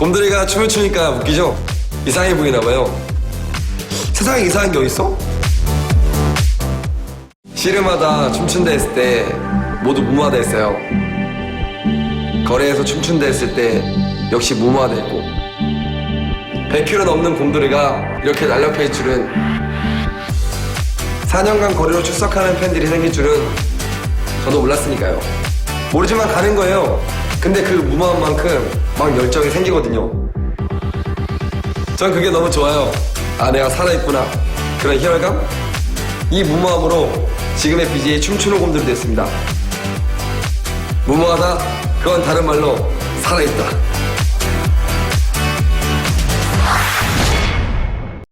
곰돌이가 춤을 추니까 웃기죠? 이상해 보이나 봐요. 세상에 이상한 게 어딨어? 씨름하다 춤춘다 했을 때 모두 무모하다 했어요. 거리에서 춤춘다 했을 때 역시 무모하다 했고 100kg 넘는 곰돌이가 이렇게 날렵해질 줄은 4년간 거리로 출석하는 팬들이 생길 줄은 저도 몰랐으니까요. 모르지만 가는 거예요. 근데 그 무모한 만큼 막 열정이 생기거든요. 전 그게 너무 좋아요. 아, 내가 살아있구나. 그런 희열감? 이 무모함으로 지금의 BJ의 춤추는 곰들이 됐습니다. 무모하다? 그건 다른 말로 살아있다.